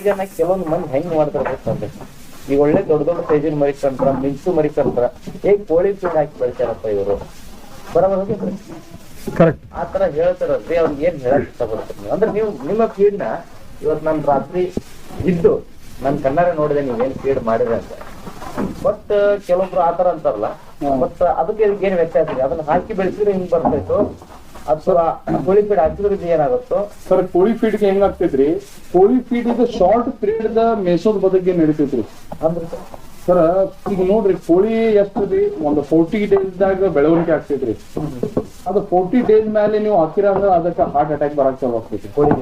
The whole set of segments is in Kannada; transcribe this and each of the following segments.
ಈಗ ನಾ ಕೆಲವೊಂದು ಮಂದಿ ಹೆಂಗ್ ಮಾಡ್ತಾರ ಗೊತ್ತಂದ್ರೆ ಈಗ ಒಳ್ಳೆ ದೊಡ್ಡ ದೊಡ್ಡ ಸೈಜಿನ ಮರಿ ಕಂಡ್ರ ಮಿಂಚು ಮರಿ ಕಂಡ್ರ ಏ ಕೋಳಿ ಫೀಡ್ ಹಾಕಿ ಬೆಳಿತಾರಪ್ಪ ಇವರು? ಬರಬರ ಆ ತರ ಹೇಳ್ತಾರಲ್ರಿ ಅವ್ರಿಗೆ ಏನ್ ಹೇಳಕ್ ಬರ್ತೀನಿ ಅಂದ್ರೆ ನೀವು ನಿಮ್ಮ ಫೀಡ್ನ ಇವತ್ ನನ್ ರಾತ್ರಿ ಇದ್ದು ನನ್ ಕಣ್ಣಾರೆ ನೋಡಿದೆ ನೀವೇನ್ ಫೀಡ್ ಮಾಡಿದ್ರೆ ಅಂತ. ಬಟ್ ಕೆಲವೊಬ್ರು ಆತರ ಅಂತಾರಲ್ಲ ಮತ್ತ ಅದಕ್ಕೆ ಏನ್ ವ್ಯತ್ಯಾಸ ಇದೆ ಅದನ್ನ ಹಾಕಿ ಬೆಳೆಸಿದ್ರೆ ಹಿಂಗ್ ಬರ್ತಾಯ್ತು ಅಥವಾ ಕೋಳಿ ಫೀಡ್ ಹಾಕಿದ್ರೆ ಇದು ಏನಾಗುತ್ತೋ? ಸರ್ ಕೋಳಿ ಫೀಡ್ಗೆ ಹೆಂಗ್ ಆಗ್ತೈತ್ರಿ? ಕೋಳಿ ಫೀಡ್ ಇದು ಶಾರ್ಟ್ ಪೀರಿಯಡ್ ದ ಮೇಸೋದ್ ಬದಕ್ಕೆ ನಡೀತೈತ್ರಿ. ಅಂದ್ರೆ? ಸರ್ ಈಗ ನೋಡ್ರಿ ಕೋಳಿ ಎಷ್ಟ್ರಿ? ಒಂದು ಫೋರ್ಟಿ ಡೇಸ್ ದಾಗ ಬೆಳವಣಿಗೆ ಆಗ್ತೈತ್ರಿ. ಅದು ಫೋರ್ಟಿ ಡೇಸ್ ಮೇಲೆ ನೀವು ಹಾಕಿರ ಅಂದ್ರೆ ಅದಕ್ಕೆ ಹಾರ್ಟ್ ಅಟ್ಯಾಕ್ ಬರಕ್ ಚಾಲು ಆಗ್ತೈತಿ ಕೋಳಿ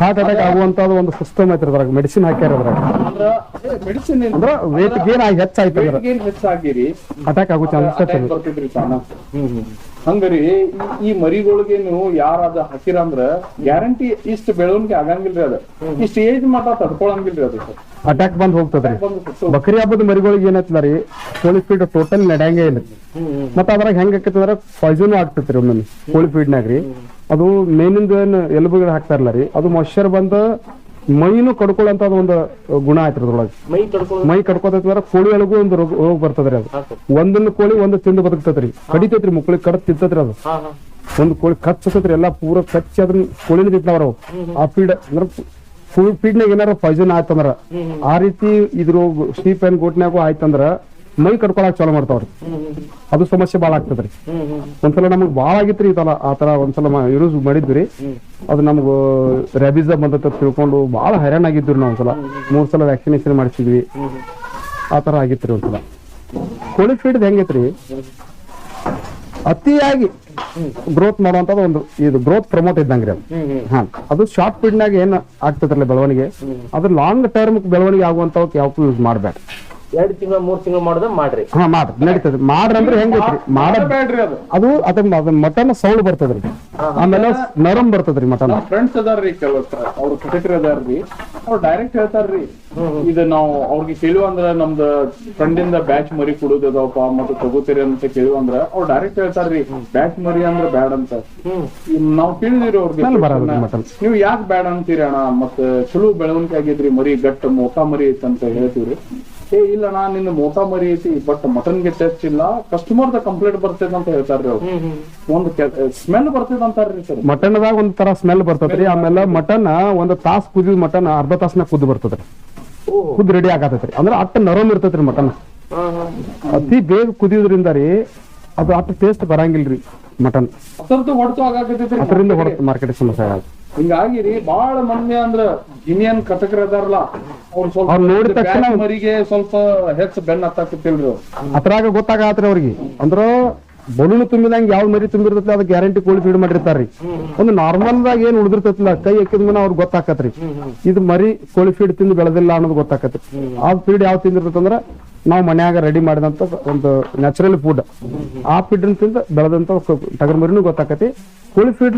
ಹಾರ್ಟ್ ಅಟ್ಯಾಕ್ ಆಗುವಂತ ಒಂದು ಸಿಸ್ಟಮ್ ಐತ್ರಿ ಅದ್ರಾಗ ಮೆಡಿಸಿನ್ ಹಾಕ್ಯಾರ ಅದ್ರಾಗ. ಅಂದ್ರ ಮೆಡಿಸಿನ್ ಅಂದ್ರ ವೇಟ್ ಗೇನ್ ಆಗಿ ಹೆಚ್ಚಾಯ್ತು ಗೇನ್ ಹೆಚ್ಚಾಗಿರಿ. ಅಟ್ಯಾಕ್ ಆಗೋ ಚಾನ್ಸಸ್ ಬರ್ತೈತ್ರಿ ಹ್ಮ್. ಹಂಗರಿ ಈ- ಈ ಮರಿಗಳಿಗೆ ನೀವು ಯಾರ ಅದ ಹಾಕಿರ ಅಂದ್ರ ಗ್ಯಾರಂಟಿ ಇಷ್ಟ ಬೆಳವಣಿಗೆ ಆಗಂಗಿಲ್ರಿ ಅದ. ಇಷ್ಟ ಏಜ್ ಮಾತ್ರ ತಡ್ಕೊಳಂಗಿಲ್ರಿ ಅದು. ಅಟ್ಯಾಕ್ ಬಂದ್ ಹೋಗ್ತದ್ರಿ. ಬಕರಿ ಹಬ್ಬದ ಮರಿಗಳಿಗೆ ರೀ ಕೋಳಿ ಫೀಡ್ ಟೋಟಲ್ ನಡೆಯಂಗೇ ಇಲ್ಲ. ಮತ್ತ ಅದ್ರಾಗ ಹೆಂಗ ಆಕೈತಿ ಅಂದ್ರೆ ಪಾಯ್ಸನ್ ಆಗ್ತೈತ್ರಿ ಒಮ್ಮೆ ಕೋಳಿ ಫೀಡ್ನಾಗ್ರಿ ಅದು ಮೇನಿಂದ ಏನ್ ಎಲುಬುಗಳು ಹಾಕ್ತಾರಲ್ಲ ರೀ ಅದು ಮೊಶರ್ ಬಂದ ಮೈನು ಕಡ್ಕೊಳ್ಳೋಂತ ಒಂದು ಗುಣ ಐತ್ರದೊಳಗೆ ಅದ್ರೊಳಗೆ. ಮೈ ಕಡ್ಕೊತೈತಿ ಮೈ ಕಡ್ಕೋತೈತಿ ಅಂದ್ರೆ ಕೋಳಿ ಒಳಗೂ ಒಂದು ರೋಗ ರೋಗ ಬರ್ತದ್ರಿ ಅದು. ಒಂದೊಂದು ಒಂದನ್ನ ಕೋಳಿ ಒಂದು ತಿಂದು ಬದುಕ್ತೈತ್ರಿ ಕಡಿತೈತ್ರಿ ಮುಕ್ಳಿಗೆ ಕಡ್ ತಿಂತತ್ರಿ ಅದು. ಒಂದು ಕೋಳಿ ಕಚ್ಚತೈತ್ರಿ ಎಲ್ಲಾ ಪೂರ ಕಚ್ಚಿ ಅದನ್ನ ಕೋಳಿನ ತಿಂತಾವ್ರ ಆ ಫೀಡ್ ಅಂದ್ರೆ ಫುಲ್ ಫೀಡ್ನಾಗ ಏನಾರ ಪಾಯ್ಸನ್ ಆಯ್ತಂದ್ರ ಆ ರೀತಿ ಇದ್ರ ಸ್ಟೀಪ್ ಅಂಡ್ ಗೋಟ್ನಾಗೂ ಆಯ್ತಂದ್ರ ಮೈ ಕಡ್ಕೊಳಕ್ ಚಾಲು ಮಾಡ್ತಾವ್ರಿ. ಅದು ಸಮಸ್ಯೆ ಬಾಳ ಆಗ್ತದ್ರಿ. ಒಂದ್ಸಲ ನಮಗ್ ಬಾಳ ಆಗಿತ್ರಿ ಸಲ ಆ ತರ ಒಂದ್ಸಲ ಯೂಸ್ ಮಾಡಿದ್ವಿ ಅದು ನಮ್ಗ ರ್ಯಾಬಿಸ್ ಬಂದತ್ತ ತಿಳ್ಕೊಂಡು ಬಾಳ ಹೈರಾಣ ಆಗಿದ್ವಿ ನಾವು ಒಂದ್ಸಲ. ಮೂರ್ ಸಲ ವ್ಯಾಕ್ಸಿನೇಷನ್ ಮಾಡಿಸಿದ್ವಿ. ಆ ತರ ಆಗಿತ್ರಿ ಒಂದ್ಸಲ. ಕೋಳಿ ಫೀಡ್ ಹೆಂಗೈತ್ರಿ? ಅತಿಯಾಗಿ ಗ್ರೋತ್ ಮಾಡುವಂತದ್ದು ಒಂದು, ಇದು ಗ್ರೋತ್ ಪ್ರಮೋಟ್ ಇದ್ದಂಗ್ರಿ ಅದು. ಹಾ, ಅದು ಶಾರ್ಟ್ ಪೀರಿಯಡ್ ನಾಗ ಏನ್ ಆಗ್ತದ್ರಲ್ಲ ಬೆಳವಣಿಗೆ? ಅದು ಲಾಂಗ್ ಟರ್ಮ್ ಬೆಳವಣಿಗೆ ಆಗುವಂತವಕ್ಕೆ ಯಾವಕ್ಕೂ ಯೂಸ್ ಮಾಡ್ಬೇಡ ಎರಡ್ ತಿಂಗಳ ಮೂರ್ ತಿಂಗಳು ಮಾಡ್ದ ಮಾಡ್ರಿ. ಹಾ ಮಾಡ್ರಿ ನಡೀತದ. ಮಾಡ್ರಿ ಅಂದ್ರೆ ಮಾಡ ಬ್ಯಾಡ್ರಿ ಅದು. ಅದು ಅದ ಮಟನ್ ಸೌಳು ಬರ್ತದ್ರಿ. ಆಮೇಲೆ ನರಂ ಬರ್ತದ್ರಿ ಮಟನ್. ಫ್ರೆಂಡ್ಸ್ ಅದಾರ್ರಿ ಕೆಲವರು ಅವ್ರ ಕಟಕರಿ ಅದಾರ್ರಿ. ಅವ್ರು ಡೈರೆಕ್ಟ್ ಹೇಳ್ತಾರ್ರಿ. ಇದು ನಾವು ಅವ್ರಿಗೆ ಕೇಳುವ ಅಂದ್ರ ನಮ್ದು ಫ್ರೆಂಡ್ ಇಂದ ಬ್ಯಾಚ್ ಮರಿ ಕೊಡುದದಪ್ಪ ಮತ್ತೆ ತಗೋತೀರಿ ಅಂತ ಕೇಳುವ ಅಂದ್ರ ಅವ್ರು ಡೈರೆಕ್ಟ್ ಹೇಳ್ತಾರ್ರಿ. ಬ್ಯಾಚ್ ಮರಿ ಅಂದ್ರ ಬ್ಯಾಡ್ ಅಂತ. ನಾವ್ ಕೇಳಿದಿರಿ ಅವ್ರಿಗೆ ನೀವ್ ಯಾಕೆ ಬ್ಯಾಡ್ ಅಂತೀರಿ ಅಣ್ಣ? ಮತ್ತ ಚಲೋ ಬೆಳವಣಿಗೆ ಆಗಿದ್ರಿ ಮರಿ ಗಟ್ಟ ಮೋಟಾ ಮರಿ ಐತಂತ ಅಂತ ಹೇಳ್ತೀವ್ರಿ. ಏ ಇಲ್ಲ ನಾನು ನಿನ್ನ ಮೋಟಾ ಮರಿ ಐತಿ ಬಟ್ ಮಟನ್ಗೆ ಟೆಸ್ಟ್ ಇಲ್ಲ. ಕಸ್ಟಮರ್ ದ ಕಂಪ್ಲೇಂಟ್ ಬರ್ತದ ಅಂತ ಹೇಳ್ತಾರ್ರಿ ಅವ್ರು. ಒಂದ್ ಸ್ಮೆಲ್ ಬರ್ತೈತೆ ಅಂತಾರ್ರಿ ಸರ್. ಮಟನ್ದಾಗ ಒಂದ್ ತರ ಸ್ಮೆಲ್ ಬರ್ತದ್ರಿ ಆಮೇಲೆ ಮಟನ್ ಒಂದ್ ತಾಸ್ ಕುದಿದ ಮಟನ್ ಅರ್ಧ ತಾಸ್ನ ಕುದ್ದು ಬರ್ತದ್ರಿ. ಕುದ್ ರೆಡಿ ಆಗತೈತ್ರಿ ಅಂದ್ರೆ ಅಟ್ಟ ನರಮ್ ಇರ್ತೈತ್ರಿ ಮಟನ್. ಹಾ ಹಾ. ಅತಿ ಬೇಗ ಕುದಿಯೋದ್ರಿಂದ ರೀ ಅದು ಅಟ್ಟ ಟೇಸ್ಟ್ ಬರಂಗಿಲ್ರಿ ಮಟನ್. ಹೊಡ್ತು ಅದರಿಂದ ಹೊರತು ಮಾರ್ಕೆಟ್ ಸಮಸ್ಯೆ ಆಗುತ್ತೆ. ಹಿಂಗಾಗಿ ರೀ ಬಾಳ ಮಂದಿ ಅಂದ್ರ ಜಿನಿಯನ್ ಕಟಕರ ಅದಾರಲ್ಲ ಅವ್ರು ಸ್ವಲ್ಪ ಅವ್ರ್ ನೋಡಿದ ತಕ್ಷಣ- ಮರಿಗೆ ಸ್ವಲ್ಪ ಹೆಚ್ಚು ಬೆನ್ನ ಹತ್ತಾಕತ್ತಿಲ್ರಿ ಅವ್ರು. ಅದ್ರಾಗ ಗೊತ್ತಾಗತ್ರಿ ಅವ್ರಿಗೆ. ಅಂದ್ರ ಬಲೂನ್ ತುಂಬಿದಂಗ ಯಾವ ಮರಿ ತುಂಬಿರ್ತೈತಿ ಅದ್ ಗ್ಯಾರಂಟಿ ಕೋಳಿ ಫೀಡ್ ಮಾಡಿರ್ತಾರ್ರಿ. ಒಂದು ನಾರ್ಮಲ್ ದಾಗ ಏನ್ ಉಳಿದಿರ್ತೈತಿಲ್ಲ ಕೈ ಎಕ್ಕಿದ ಮೇಲೆ ಅವ್ರಿಗೆ ಗೊತ್ತಾಕತ್ರಿ. ಇದು ಮರಿ ಕೋಳಿ ಫೀಡ್ ತಿಂದು ಬೆಳೆದಿಲ್ಲ ಅನ್ನೋದು ಗೊತ್ತಾಕತ್ರಿ. ಆ ಫೀಡ್ ಯಾವ ತಿಂದಿರ್ತೈತಂದ್ರ ನಾವು ಮನ್ಯಾಗ ರೆಡಿ ಮಾಡಿದಂತ ಒಂದು ನ್ಯಾಚುರಲ್ ಫುಡ್ ಆ ಫೀಡ್ ತಿಂದ ಬೆಳೆದಂತ ಟಗರ್ ಮರಿನೂ ಗೊತ್ತಾಕತಿ. ಕೋಳಿ ಫೀಡ್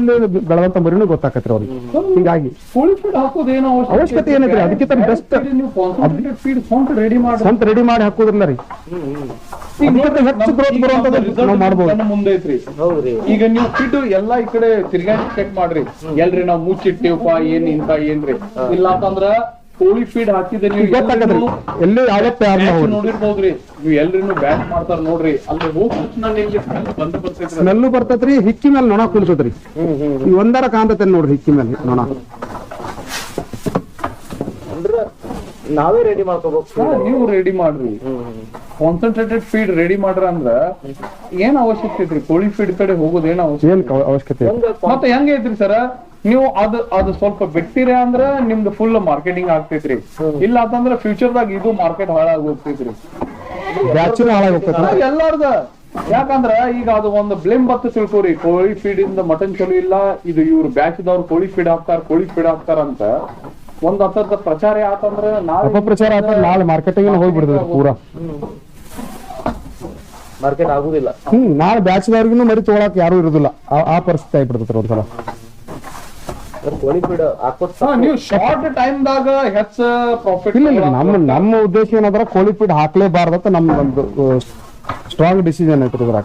ಬೆಳೆದಂತ ಮರಿನೂ ಗೊತ್ತಾಕತ್ರಿ ಅವ್ರಿಗೆ. ಹಿಂಗಾಗಿ ಕೋಳಿ ಫೀಡ್ ಹಾಕೋದೇನೋ ಏನೋ ಅವಶ್ಯಕತೆ ಏನೈತ್ರಿ? ಅದಕ್ಕಿಂತ ಬೆಸ್ಟ್ ಸ್ವಂತ ರೆಡಿ ಮಾಡಿ. ಸ್ವಂತ ರೆಡಿ ಮಾಡಿ ಹಾಕೋದ್ರಲ್ಲ ರೀ. ಹೆಚ್ಚು ಗ್ರೋತ್ ಬರುವಂತದ್ದು ನಾವು ಮಾಡ್ಬೋದು. ಮುಂದೆ ಐತ್ರಿ. ಈಗ ನೀವು ಫೀಡ್ ಎಲ್ಲಾ ಈ ಕಡೆ ತಿರ್ಗಾಡಿ ಚೆಕ್ ಮಾಡ್ರಿ. ಎಲ್ರಿ ನಾವು ಮುಚ್ಚಿಟ್ಟಿವಪ್ಪ ಏನ್ ಇಂತ ಏನ್ರಿ. ಇಲ್ಲ ಅಂತಂದ್ರ ಕೋಳಿ ಫೀಡ್ ಹಾಕಿದ್ರೆ ನೀವು ಎಲ್ಲಿ ನೋಡಿರ್ಬೋದ್ರಿ. ನೀವು ಎಲ್ರಿನು ಬ್ಯಾಚ್ ಮಾಡ್ತಾರ ನೋಡ್ರಿ. ಅಲ್ಲಿ ಹೋಗ್ತಾರೆ ತಕ್ಷಣ ನಿಮ್ಗೆ smell ಬಂದ್ ಬರ್ತೈತ್ರಿ. ಸ್ಮೆಲ್ಲು ಬರ್ತೈತ್ರಿ ಹಿಕ್ಕಿ ಮೇಲೆ ನೊಣ ಕುಲ್ಸತ್ರಿ ಈ ಒಂದರ ಕಾಂತತೆ ನೋಡ್ರಿ ಹಿಕ್ಕಿ ಮೇಲೆ ನೊಣ. ನಾವೇ ರೆಡಿ ಮಾಡ್ಕೋಬೇಕು ನೀವು ರೆಡಿ ಮಾಡ್ರಿ. ಕಾನ್ಸಂಟ್ರೇಟೆಡ್ ಫೀಡ್ ರೆಡಿ ಮಾಡ್ರ ಅಂದ್ರ ಏನ್ ಅವಶ್ಯಕತೆ ಐತ್ರಿ? ಕೋಳಿ ಫೀಡ್ ಕಡೆ ಹೋಗೋದ್ ಏನ್ ಅವಶ್ಯಕ ಅವಶ್ಯಕತೆ ಮತ್ತೆ ಹೆಂಗ ಐತ್ರಿ ಸರ? ನೀವು ಅದ್ ಅದು ಸ್ವಲ್ಪ ಬಿಟ್ಟಿರ ಅಂದ್ರ ನಿಮ್ದು ಫುಲ್ ಮಾರ್ಕೆಟಿಂಗ್ ಆಗ್ತೈತ್ರಿ. ಇಲ್ಲ ಅಂತಂದ್ರ ಫ್ಯೂಚರ್ ದಾಗ ಇದು ಮಾರ್ಕೆಟ್ ಹಾಳಾಗಿ ಹೋಗ್ತೈತ್ರಿ. ಬ್ಯಾಚುನ ಹಾಳಾಗಿ ಹೋಗ್ತೈತಿ ಎಲ್ಲಾರ್ದ? ಯಾಕಂದ್ರ ಈಗ ಅದು ಒಂದು ಬ್ಲೇಮ್ ಬತ್ತ ತಿಳ್ಕೊರಿ. ಕೋಳಿ ಫೀಡ್ ಇಂದ ಮಟನ್ ಚಲೋ ಇಲ್ಲ ಇದು ಇವ್ರು ಬ್ಯಾಚ್ ದವ್ರು ಕೋಳಿ ಫೀಡ್ ಹಾಕ್ತಾರ ಕೋಳಿ ಫೀಡ್ ಹಾಕ್ತಾರ ಅಂತ. ಒಂದ್ ಹತ್ತದ ಪ್ರಚಾರ ಯಾತಂದ್ರೆ ನಾಳೆ ಪ್ರಚಾರ ಆತ ನಾಳೆ ಮಾರ್ಕೆಟಿಂಗ್ ಹೋಗ್ಬಿಡ್ತದೆ ಪೂರಾ. ಮಾರ್ಕೆಟ್ ಆಗುದಿಲ್ಲ. ಹ್ಮ್ ನಾಳೆ ಬ್ಯಾಚ್ದವ್ರಿಗೂ ಮರಿ ತಗೊಳಕ್ ಯಾರು ಇರುದಿಲ್ಲ. ಆ- ಆ ಪರಿಸ್ಥಿತಿ ಆಗ್ಬಿಡ್ತೈತಿ ಒಂದ್ಸಲ ನೀವು ಶಾರ್ಟ್ ಟೈಮ್ ದಾಗ ಹೆಚ್ಚ ಪ್ರಾಫಿಟ್ ಇಲ್ಲ ಇಲ್ಲ ನಮ್ಮ ನಮ್ಮ ಉದ್ದೇಶ ಏನಂದ್ರ ಕೋಳಿ ಫೀಡ್ ಹಾಕ್ಲೇಬಾರ್ದಂತ ನಮ್ ಒಂದು ಸ್ಟ್ರಾಂಗ್ ಡಿಸಿಷನ್ ಐತ್ರಿ ಇದ್ರಾಗ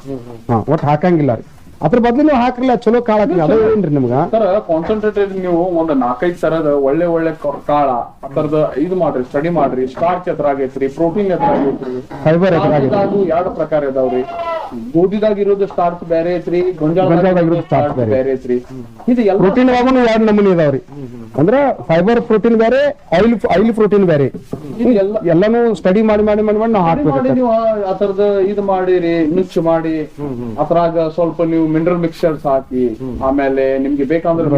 ಹಾ ಹಾಕಂಗಿಲ್ಲ ರೀ. ಅದ್ರ ಬದಲು ನೀವು ಚಲೋ ಕಾಳ ಅದೇ ಏನ್ರಿ ನಿಮ್ಗ? ಸರ್ ಕಾನ್ಸಂಟ್ರೇಟೆಡ್ ನೀವು ಒಂದ್ ನಾಲ್ಕೈದು ತರದ ಒಳ್ಳೆ ಒಳ್ಳೆ ಕಾಳ ಅದರದ ಇದು ಮಾಡ್ರಿ ಸ್ಟಡಿ ಮಾಡ್ರಿ. ಸ್ಟಾರ್ಚ್ ಎತ್ರ ಆಗೈತ್ರಿ ಪ್ರೋಟೀನ್ ಎತ್ರ ಆಗೈತ್ರಿ. ಫೈಬರ್ ಎರಡು ಪ್ರಕಾರ ಇದಾವ್ರಿ. ಗೋಧಿದಾಗ ಇರೋದು ಸ್ಟಾರ್ಚ್ ಬೇರೆ ಐತ್ರಿ ಗೊಂಜಾಳದಾಗ ಬೇರೆ. ಐತ್ರಿ. ಇದು ಎಲ್ಲ ಪ್ರೋಟೀನ್ ಒಳಗೂ ಎರಡು ನಮೂನಿ ಇದಾವ್ರಿ. ಅಂದ್ರ ಫೈಬರ್ ಪ್ರೋಟೀನ್ ಬೇರೆ ಆಯಿಲ್ ಆಯಿಲ್ ಪ್ರೋಟೀನ್ ಬೇರೆ. ಎಲ್ಲಾನು ಸ್ಟಡಿ ಮಾಡಿ ಮಾಡಿ ಮಾಡಿ ಮಾಡಿ ನಾವು ಹಾಕ್ಬೇಕು ನೀವು ಆ ತರದ ಇದು ಮಾಡಿರಿ ಮಿಕ್ಸ್ ಮಾಡಿ. ಅದ್ರಾಗ ಸ್ವಲ್ಪ ನೀವು ಮಿನರಲ್ ಮಿಕ್ಸ್ಚರ್ಸ್ ಹಾಕಿ ಆಮೇಲೆ ನಿಮ್ಗೆ ಬೇಕಂದ್ರೆ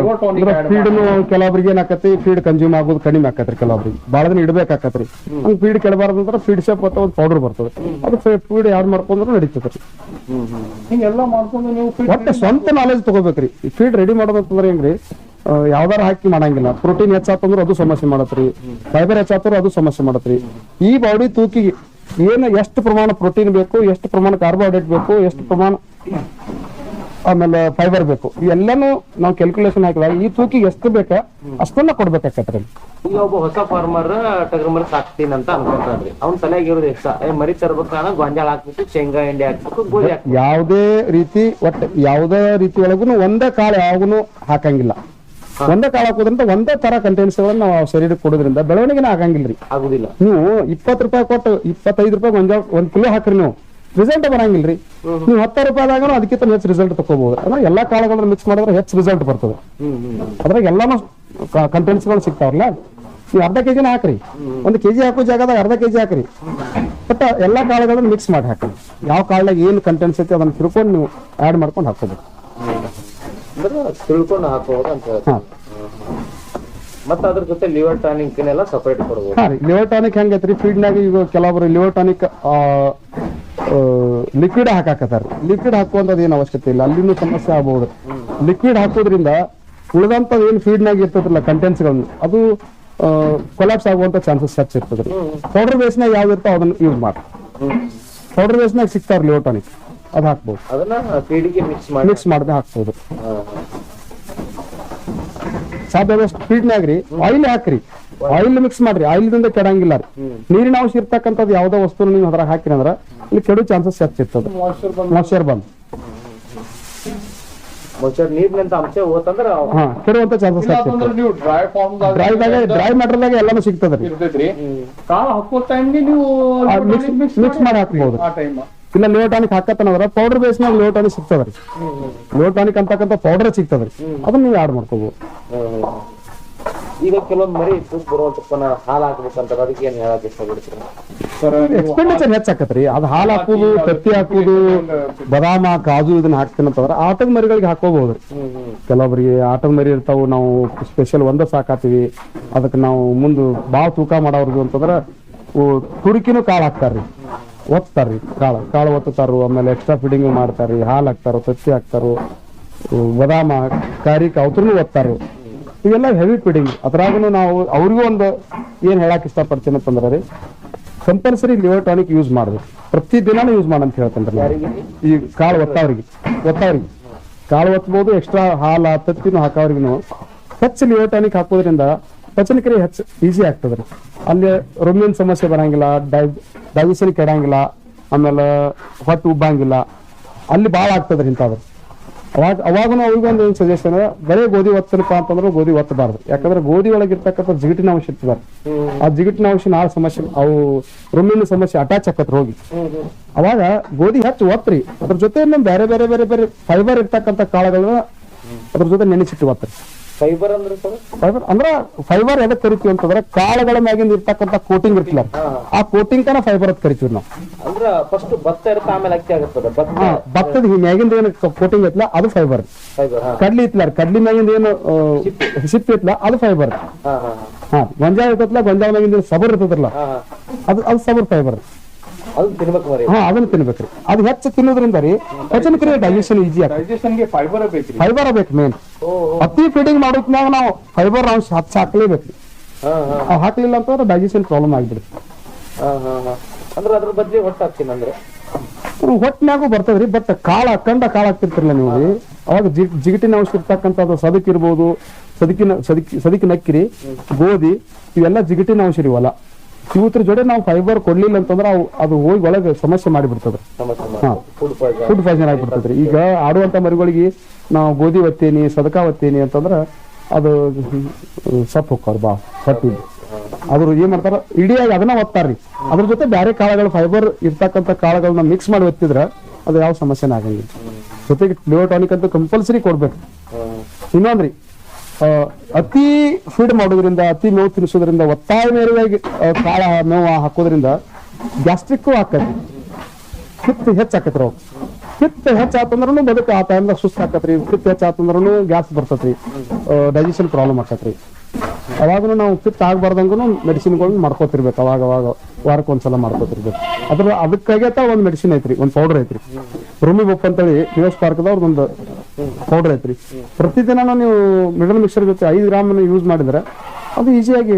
ಫೀಡ್. ಕೆಲವೊಬ್ರಿಗೆ ಏನಾಕತಿ ಫೀಡ್ ಕನ್ಸ್ಯೂಮ್ ಆಗೋದು ಕಡಿಮೆ ಆಕತ್ರಿ ಕೆಲವೊಬ್ರಿಗೆ. ಬಾಳ ದಿನ ಇಡ್ಬೇಕಾಕತ್ರಿ. ಹಂಗ ಫೀಡ್ ಕೆಡಬಾರ್ದು ಅಂದ್ರೆ ಫೀಡ್ ಶೇಪ್ ಅಂತ ಒಂದು ಪೌಡರ್ ಬರ್ತದೆ. ಅದು ಫೀಡ್ ಯಾರು ಮಾಡ್ಕೊಂಡ್ರು ನಡೀತದ್ರಿ ಹಿಂಗೆಲ್ಲ ಮಾಡ್ಕೊಂಡು ನೀವು ಒಟ್ಟು ಸ್ವಂತ ನಾಲೆಜ್ ತಗೋಬೇಕ್ರಿ. ಫೀಡ್ ರೆಡಿ ಮಾಡೋದಂತಂದ್ರೆ ಹೆಂಗ್ರಿ ಯಾವ್ದಾರ ಹಾಕಿ ಮಾಡಂಗಿಲ್ಲ. ಪ್ರೋಟೀನ್ ಹೆಚ್ಚಾತಂದ್ರೆ ಅದು ಸಮಸ್ಯೆ ಮಾಡತ್ರಿ. ಫೈಬರ್ ಹೆಚ್ಚಾತಂದ್ರೆ ಅದು ಸಮಸ್ಯೆ ಮಾಡತ್ರಿ. ಈ ಬಾಡಿ ತೂಕಿಗೆ ಏನು ಎಷ್ಟು ಪ್ರಮಾಣ ಪ್ರೋಟೀನ್ ಬೇಕು ಎಷ್ಟು ಪ್ರಮಾಣ ಕಾರ್ಬೋಹೈಡ್ರೇಟ್ ಬೇಕು ಎಷ್ಟು ಪ್ರಮಾಣ ಆಮೇಲೆ ಫೈಬರ್ ಬೇಕು. ಇವೆಲ್ಲಾನು ನಾವು ಕ್ಯಾಲ್ಕುಲೇಷನ್ ಹಾಕಿದಾಗ ಈ ತೂಕಿಗೆ ಎಷ್ಟು ಬೇಕಾ ಅಷ್ಟನ್ನ ಕೊಡ್ಬೇಕಾಕತ್ರಿ ಈಗ ಒಬ್ಬ ಹೊಸ ಫಾರ್ಮರ್ ಟಗರ್ ಮರಿ ಸಾಕ್ತೀನಿ ಅಂತ ಅನ್ಕೊಂತಾನ್ರಿ. ಅವ್ನ ತಲೆಯಾಗ ಇರೋದು ಎಷ್ಟ? ಮರಿ ತರ್ಬೇಕಾದ್ರೆ ಗೊಂಜಾಳ ಹಾಕ್ಬೇಕು ಶೇಂಗಾ ಎಣ್ಣೆ ಹಾಕ್ಬೇಕು ಗೋಧಿ ಹಾಕ್ಬೇಕು ಯಾವುದೇ ರೀತಿ ಒಟ್ಟು ಯಾವುದೇ ರೀತಿ ಒಳಗೂ ಒಂದೇ ಕಾಳು ಯಾವಾಗೂ ಹಾಕಂಗಿಲ್ಲ. ಒಂದೇ ಕಾಳು ಹಾಕೋದ್ರಿಂದ ಒಂದೇ ತರ ಕಂಟೆಂಟ್ಸ್ ನಾವು ಶರೀರಕ್ಕೆ ಕೊಡೋದ್ರಿಂದ ಬೆಳವಣಿಗೆನ ಆಗಂಗಿಲ್ರಿ. ಆಗುದಿಲ್ಲ. ನೀವು ಇಪ್ಪತ್ತು ರೂಪಾಯಿ ಕೊಟ್ಟು ಇಪ್ಪತ್ತೈದು ರೂಪಾಯಿ ಗೊಂಜಾಳ ಒಂದ್ ಕಿಲೋ ಹಾಕ್ರಿ ನೀವು. ರಿಸಲ್ಟ್ ಬರಂಗಿಲ್ಲ ರೀ ನೀವು ಹತ್ತು ರೂಪಾಯಿದಾಗ ಅದಕ್ಕಿಂತ ಹೆಚ್ಚು ರಿಸಲ್ಟ್ ತಗೋಬಹುದು ಅಂದ್ರೆ ಎಲ್ಲಾ ಕಾಳುಗಳನ್ನ ಮಿಕ್ಸ್ ಮಾಡಿದ್ರೆ ಹೆಚ್ಚು ರಿಸಲ್ಟ್ ಬರ್ತದೆ. ಅದ್ರಾಗ ಎಲ್ಲಾನು ಕಂಟೆಂಟ್ಸ್ಗಳು ಸಿಗ್ತಾವಲ್ಲ ನೀವು ಅರ್ಧ ಕೆಜಿನ ಹಾಕ್ರಿ. ಒಂದು ಕೆಜಿ ಹಾಕೋ ಜಾಗದಾಗ ಅರ್ಧ ಕೆಜಿ ಹಾಕ್ರಿ. ಬಟ್ ಎಲ್ಲಾ ಕಾಳುಗಳನ್ನ ಮಿಕ್ಸ್ ಮಾಡಿ ಹಾಕ್ರಿ. ಯಾವ ಕಾಳದಾಗ ಏನು ಕಂಟೆಂಟ್ಸ್ ಐತಿ ಅದನ್ನ ತಿಳ್ಕೊಂಡು ನೀವು ಆಡ್ ಮಾಡ್ಕೊಂಡು ಹಾಕೋಬೇಕು. ತಿಳ್ಕೊಂಡು ಹಾಕೋದು ಅಂತ ಮತ್ತೆ ಅದ್ರ ಜೊತೆ ಲಿವರ್ ಟಾನಿಕ್ ಸಪರೇಟ್ ಕೊಡ್ಬೋದು. ರೀ. Liver tonic ಹೆಂಗೈತ್ರಿ? ಫೀಡ್ನಾಗ ಈಗ ಕೆಲವೊಬ್ರು ಲಿವರ್ ಟಾನಿಕ್ ಲಿಕ್ವಿಡ್ ಹಾಕಾಕತ್ತಾರ. ಲಿಕ್ವಿಡ್ ಹಾಕುವಂಥದ್ದು ಏನು ಅವಶ್ಯಕತೆ ಇಲ್ಲ. ಅಲ್ಲಿನೂ ಸಮಸ್ಯೆ ಆಗ್ಬೋದು. ಲಿಕ್ವಿಡ್ ಹಾಕೋದ್ರಿಂದ ಉಳಿದಂತ ಏನು ಫೀಡ್ನಾಗ ಇರ್ತದಲ್ಲ ಕಂಟೆಂಟ್ಸ್ಗಳನ್ನು ಅದು ಕೊಲಾಪ್ಸ್ ಆಗುವಂತ ಚಾನ್ಸಸ್ ಹೆಚ್ಚು ಇರ್ತದೆ. ಪೌಡರ್ ಬೇಸ್ನಾಗ ಯಾವ್ದು ಇರ್ತಾವ ಅದನ್ನ ಯೂಸ್ ಮಾಡಿ. ಪೌಡರ್ ಬೇಸ್ನಾಗ ಸಿಗ್ತಾರ ಲಿಯೋಟಾನಿಕ್ ಟಾನಿಕ್ ಅದು ಹಾಕ್ಬೋದು. ಅದನ್ನ ಮಿಕ್ಸ್ ಮಾಡಿ ಮಿಕ್ಸ್ ಮಾಡದೆ ಹಾಕ್ಬೋದು. ಸಾಧ್ಯವಾದಷ್ಟು ಫೀಡ್ನಾಗ ರೀ ಆಯಿಲ್ ಹಾಕ್ರಿ. ಆಯಿಲ್ ಮಿಕ್ಸ್ ಮಾಡ್ರಿ. ಆಯಿಲ್ದಿಂದ ಕೆಡಂಗಿಲ್ಲ ರೀ ನೀರಿನ ಅಂಶ ಇರ್ತಕ್ಕಂಥದ್ದು ಯಾವ್ದೋ ವಸ್ತು ನೀವು ಅದ್ರಾಗ ಹಾಕಿರಿ ಅಂದ್ರ ಇಲ್ಲಿ ಕೆಡೋ ಚಾನ್ಸಸ್ ಹೆಚ್ಚಿರ್ತದೆ Moisture ಬಂದು. ಕೆಡುವಂತ ಚಾನ್ಸಸ್ ಇಲ್ಲ ಅಂತಂದ್ರೆ ನೀವು ಡ್ರೈ ಫಾರ್ಮ್ ಡ್ರೈದಾಗ ಡ್ರೈ ಮ್ಯಾಟರ್ದಾಗ ಎಲ್ಲಾನು ಸಿಗ್ತದೆ mix ಮಾಡಿ ಟೈಮ್ ಇಲ್ಲ ಲಿಯೋಟಾನಿಕ್ ಹಾಕತ್ತನಂದ್ರ ಪೌಡರ್ ಬೇಸ್ನಾಗ ಲಿಯೋಟಾನಿಕ್ ಸಿಗ್ತದ್ರಿ ಲಿಯೋಟಾನಿಕ್ ಅಂತಕ್ಕಂಥ ಪೌಡರ್ ಸಿಗ್ತದ್ರಿ ಅದನ್ನ ನೀವು ಆಡ್ ಮಾಡ್ಕೋಬಹುದು ಈಗ ಕೆಲವೊಂದ್ ಮರಿ ತೂಕ್ ಬರುವಂತಪ್ಪನ ಹಾಲು ಹಾಕ್ಬೇಕಂತಾರ ಅದಕ್ಕೆ ಏನ್ ಹೇಳಕ್ ಇಷ್ಟಪಡ್ತೀರಿ? ಸರ್ ಎಕ್ಸ್ಪೆಂಡಿಚರ್ ಹೆಚ್ಚಾಕತ್ರಿ ಅದು ಹಾಲು ಹಾಕುದು ತತ್ತಿ ಹಾಕುದು ಬದಾಮ ಕಾಜು ಇದನ್ನ ಹಾಕ್ತೀನಿ ಅಂತಂದ್ರ ಆಟದ ಮರಿಗಳಿಗೆ ಹಾಕೋಬಹುದ್ರಿ ಕೆಲವೊಬ್ಬರಿಗೆ ಆಟದ ಮರಿ ಇರ್ತಾವು ನಾವು ಸ್ಪೆಷಲ್ ಒಂದ ಸಾಕಾತೀವಿ. ಅದಕ್ಕೆ ನಾವು ಮುಂದೆ ಭಾಳ ತೂಕ ಮಾಡೋರ್ಗು ಅಂತಂದ್ರ ತುಡುಕಿನು ತುರುಕಿನೂ ಕಾಳು ಹಾಕ್ತಾರ್ರಿ. ಒತ್ತಾರ್ರಿ ಕಾಳು ಕಾಳು ಒತ್ತಾರು ಆಮೇಲೆ ಎಕ್ಸ್ಟ್ರಾ ಫೀಡಿಂಗ್ ಮಾಡ್ತಾರ್ರಿ ಹಾಲು ಹಾಕ್ತಾರೋ ತತ್ತಿ ಹಾಕ್ತಾರೋ ಬದಾಮ ಕಾರಿಕ ಅವತ್ರನು ಒತ್ತಾರು ಇವೆಲ್ಲ ಹೆವಿ ಫೀಡಿಂಗ್ ಅದ್ರಾಗೂ ನಾವು ಅವ್ರಿಗೂ ಒಂದು ಏನು ಹೇಳಕ್ ಇಷ್ಟಪಡ್ತೀನಿ ಅಂತಂದ್ರೆ ರೀ ಕಂಪಲ್ಸರಿ ಲಿವರ್ ಟಾನಿಕ್ ಯೂಸ್ ಮಾಡ್ಬೇಕು. ಪ್ರತಿ ದಿನಾನು ಯೂಸ್ ಮಾಡಂತ ಹೇಳ್ತೇನೆ ರೀ. ಈ ಕಾಳು ಒತ್ತವ್ರಿಗೆ ಒತ್ತವ್ರಿಗೆ. ಕಾಳು ಒತ್ತಬಹುದು ಎಕ್ಸ್ಟ್ರಾ ಹಾಲು ತತ್ತಿನೂ ಹಾಕೋರಿಗೂ ಹೆಚ್ಚು ಲಿವರ್ ಟಾನಿಕ್ ಹಾಕೋದ್ರಿಂದ ಪಚನಕ್ರಿಯೆ ಹೆಚ್ಚು ಈಸಿ ಆಗ್ತದ್ರಿ ಅಲ್ಲಿ ರೊಮ್ಮಿನ ಸಮಸ್ಯೆ ಬರಂಗಿಲ್ಲ ಡೈ ಡೈಜೆಷನ್ ಕೆಡಂಗಿಲ್ಲ, ಆಮೇಲೆ ಹೊಟ್ಟೆ ಉಬ್ಬಂಗಿಲ್ಲ. ಅಲ್ಲಿ ಭಾಳ ಆಗ್ತದ್ರಿ ಇಂಥದ್ದು. ಅವಾಗ ಅವಾಗೂ ಅವ್ರಿಗೊಂದು ಒಂದು ಸಜೆಷನ್ ಬರೇ ಗೋಧಿ ಒತ್ತಪ್ಪ ಅಂತಂದ್ರೆ ಗೋಧಿ ಒತ್ತಬಾರ್ದು. ಯಾಕಂದ್ರೆ ಗೋಧಿ ಒಳಗಿರ್ತಕ್ಕಂಥ ಜಿಗಿಟಿನ ಅಂಶ ಇರ್ತದ ಆ ಜಿಗಿಟಿನ ಅಂಶ ನಾಳೆ ಸಮಸ್ಯೆ ಅವು ರೊಮ್ಮಿನ ಸಮಸ್ಯೆ ಅಟ್ಯಾಚ್ ಆಕತ್ ರೋಗಿ. ಅವಾಗ ಗೋಧಿ ಹೆಚ್ಚು ಒತ್ತರಿ ಅದ್ರ ಜೊತೆ ಬೇರೆ ಬೇರೆ ಬೇರೆ ಬೇರೆ ಫೈಬರ್ ಇರ್ತಕ್ಕಂಥ ಕಾಳುಗಳನ್ನ ಅದ್ರ ಜೊತೆ ನೆನೆಸಿಟ್ಟು ಒತ್ರಿ. ಫೈಬರ್ ಅಂದ್ರೆ ಸರ್? ಫೈಬರ್ ಅಂದ್ರ ಫೈಬರ್ ಎದಕ್ ಕರಿತೀವಿ ಅಂತಂದ್ರೆ ಕಾಳುಗಳ ಮ್ಯಾಗಿಂದ ಇರ್ತಕ್ಕಂಥ ಕೋಟಿಂಗ್ ಇರ್ತಿಲ್ಲ ಆ ಕೋಟಿಂಗ್ ತನ ಫೈಬರ್ ಅಂತ ಕರಿತೀವಿ ನಾವು. ಅಂದ್ರ ಫಸ್ಟ್ ಭತ್ತ ಇರುತ್ತೆ ಆಮೇಲೆ ಅಕ್ಕಿ ಆಗುತ್ತದೆ ಭತ್ತ ಭತ್ತದ ಈ ಮ್ಯಾಗಿಂದ ಏನು ಕೋಟಿಂಗ್ ಐತ್ಲ ಅದು ಫೈಬರ್ ಕಡ್ಲಿ ಇತ್ತಲ್ಲ ಕಡ್ಲಿ ಮ್ಯಾಗಿಂದ ಏನು ಸಿಪ್ಪೆ ಐತ್ಲ ಅದು ಫೈಬರ್ ಹಾ ಗೊಂಜಾಳ ಇರ್ತಲ್ಲ ಗೊಂಜಾಳ ಮ್ಯಾಗಿಂದ ಸಬರ್ ಹಾ ಅದು ಅದು ಸಬರ್ ಫೈಬರ್ ಅದನ್ನ ತಿನ್ಬೇಕ್ರಿ ಅದು ಹೆಚ್ಚು ತಿನ್ನೋದ್ರಿಂದ ರೀ ಹೆಚ್ಚಿನ ಕ್ರಿಯೆ ಡೈಜೆಷನ್ ಈಜಿ ಆಗ್ತದೆ. ಫೈಬರ್ ಬೇಕು ಫೈಬರ್ ಬೇಕು ಮೇನ್. ಅತಿ ಫೀಡಿಂಗ್ ಮಾಡೋದ್ನಾಗ ನಾವು ಫೈಬರ್ ಅಂಶ ಹಚ್ಚ ಹಾಕ್ಲೇಬೇಕು. ಹಾ ಹಾ. ಅವ್ ಹಾಕ್ಲಿಲ್ಲ ಅಂತಂದ್ರೆ ಡೈಜೆಷನ್ ಪ್ರಾಬ್ಲಮ್ ಆಗಿಬಿಡುತ್ತೆ. ಅಂದ್ರೆ ಅದ್ರ ಬದ್ಲಿ ಹೊಟ್ಟು ಹಾಕ್ತೀನಿ ಅಂದ್ರೆ. ಹೊಟ್ಟಿನಾಗೂ ಬರ್ತದ್ರಿ ಬಟ್ ಕಾಳ ಕಂಡ ಕಾಳ ಹಾಕ್ತಿರ್ತಿರಲ್ಲ ನೀವು ಅವಾಗ ಜಿಗಟಿನ ಜಿಗಿಟಿನ ಅಂಶ ಇರ್ತಕ್ಕಂಥದ್ದು ಸದಕ್ ಇರ್ಬೋದು ಸದಕಿನ ಸದಕಿ ಸದಕಿನ ಅಕ್ಕಿರಿ ಗೋಧಿ ಇವೆಲ್ಲ ಜಿಗಟಿನ ಅಂಶ ಹೊಲ. ಇವತ್ತರ ಜೊತೆ ನಾವು ಫೈಬರ್ ಕೊಡ್ಲಿಲ್ಲ ಅಂತಂದ್ರೆ ಅದು ಹೋಗಿ ಒಳಗೆ ಸಮಸ್ಯೆ ಮಾಡಿಬಿಡ್ತದೆ. ಫುಡ್ ಪಾಯ್ಸನ್ ಆಗಿಬಿಡ್ತದ್ರಿ ಈಗ ಆಡುವಂತ ಮರಿಗಳಿಗೆ ನಾವು ಗೋಧಿ ಒತ್ತೇನಿ ಸದಕ ಒತ್ತೇನಿ ಅಂತಂದ್ರೆ ಅದು ಸಪ್ ಹೋಗ್ತಾರ ಬಾ ಸಪ್ಪಿ ಅದ್ರ ಏನ್ ಮಾಡ್ತಾರ ಇಡಿಯಾಗಿ ಅದನ್ನ ಒತ್ತಾರ್ರಿ. ಅದ್ರ ಜೊತೆ ಬೇರೆ ಕಾಳಗಳು ಫೈಬರ್ ಇರ್ತಕ್ಕಂಥ ಕಾಳುಗಳನ್ನ ಮಿಕ್ಸ್ ಮಾಡಿ ಒತ್ತಿದ್ರ ಅದು ಯಾವ ಸಮಸ್ಯೆನ ಆಗಂಗಿಲ್ಲ. ಜೊತೆಗೆ ಲಿವರ್ ಅಂತ ಕಂಪಲ್ಸರಿ ಕೊಡ್ಬೇಕು. ಇನ್ನೊಂದ್ರಿ ಅತಿ ಫೀಡ್ ಮಾಡೋದ್ರಿಂದ ಅತಿ ನೋವು ತಿನ್ನಿಸೋದ್ರಿಂದ ಒತ್ತಾಯ ಮೇರೆಗೆ ಆ, ಕಾಳ ನೋವು ಹಾಕೋದ್ರಿಂದ ಗ್ಯಾಸ್ಟ್ರಿಕ್ ಆಕತಿ. ಕಿತ್ತು ಹೆಚ್ಚಾಕತ್ರಿ ಅವು. ಕಿತ್ತು ಹೆಚ್ಚಾತಂದ್ರೂ ಬದುಕು ಆ ಟೈಮ್ದಾಗ ಸುಸ್ತು ಆಕತ್ರಿ. ಕಿತ್ತು ಹೆಚ್ಚಾತಂದ್ರೂ ಗ್ಯಾಸ್ ಬರ್ತತ್ರಿ. ಡೈಜೆಷನ್ ಪ್ರಾಬ್ಲಮ್ ಆಕತ್ರಿ. ಅವಾಗೂ ನಾವು ಕಿತ್ತು ಆಗ್ಬಾರ್ದಂಗೂ ಮೆಡಿಸಿನ್ಗಳನ್ನ ಮಾಡ್ಕೋತಿರ್ಬೇಕು. ಅವಾಗ ಅವಾಗ ವಾರಕ್ಕೆ ಒಂದ್ಸಲ ಮಾಡ್ಕೋತಿರ್ಬೇಕು. ಅದ್ರ ಅದಕ್ಕಾಗೇತ ಒಂದು ಮೆಡಿಸಿನ್ ಐತ್ರಿ ಒಂದು ಪೌಡರ್ ಐತ್ರಿ. ರೂಮಿ ಬೊಪ್ಪ ಅಂತೇಳಿ ನ್ಯೂಸ್ ಪಾರ್ಕ್ದವ್ರದೊಂದು ಪೌಡರ್ ಐತ್ರಿ. ಪ್ರತಿದಿನ ನೀವು ಮಿಡಲ್ ಮಿಕ್ಸರ್ ಜೊತೆ ಐದು ಗ್ರಾಮ್ ಯೂಸ್ ಮಾಡಿದ್ರೆ ಅದು ಈಸಿಯಾಗಿ